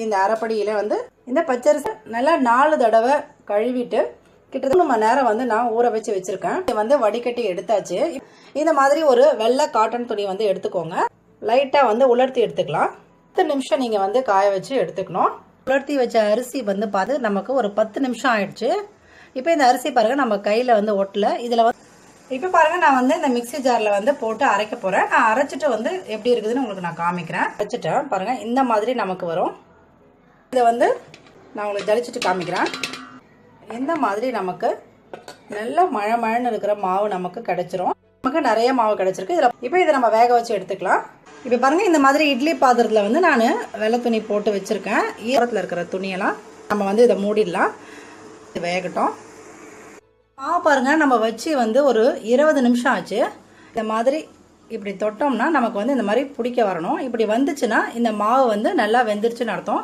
இந்த அரைப்படியில் வந்து இந்த பச்சரிசி நல்லா நாலு தடவை கழுவிட்டு கிட்டத்தட்ட மணி நேரம் வந்து நான் ஊற வச்சு வச்சுருக்கேன். இது வந்து வடிகட்டி எடுத்தாச்சு. இந்த மாதிரி ஒரு வெள்ளை காட்டன் துணி வந்து எடுத்துக்கோங்க. லைட்டாக வந்து உலர்த்தி எடுத்துக்கலாம். பத்து நிமிஷம் நீங்கள் வந்து காய வச்சு எடுத்துக்கணும். உலர்த்தி வச்ச அரிசி வந்து பார்த்து நமக்கு ஒரு பத்து நிமிஷம் ஆயிடுச்சு. இப்போ இந்த அரிசி பாருங்கள் நம்ம கையில் வந்து ஒட்டல. இதில் வந்து இப்போ பாருங்க நான் வந்து இந்த மிக்ஸி ஜாரில் வந்து போட்டு அரைக்க போகிறேன் நான் அரைச்சிட்டு வந்து எப்படி இருக்குதுன்னு உங்களுக்கு நான் காமிக்கிறேன். அரைச்சிட்டேன். பாருங்கள் இந்த மாதிரி நமக்கு வரும். இதை வந்து நான் உங்களுக்கு ஜலிச்சுட்டு காமிக்கிறேன். இந்த மாதிரி நமக்கு நல்ல மழை மழைன்னு இருக்கிற மாவு நமக்கு கிடைச்சிரும். நமக்கு நிறைய மாவு கிடைச்சிருக்கு. இதில் இப்போ இதை நம்ம வேக வச்சு எடுத்துக்கலாம். இப்போ பாருங்கள் இந்த மாதிரி இட்லி பாத்திரத்தில் வந்து நான் வெள்ளை துணி போட்டு வச்சுருக்கேன். ஈரத்தில் இருக்கிற துணியெல்லாம் நம்ம வந்து இதை மூடிடலாம். இது வேகட்டும். மாவு பாருங்கள் நம்ம வச்சு வந்து ஒரு இருபது நிமிஷம் ஆச்சு. இந்த மாதிரி இப்படி தொட்டோம்னா நமக்கு வந்து இந்த மாதிரி பிடிக்க வரணும். இப்படி வந்துச்சுன்னா இந்த மாவு வந்து நல்லா வெந்துருச்சுன்னு அர்த்தம்.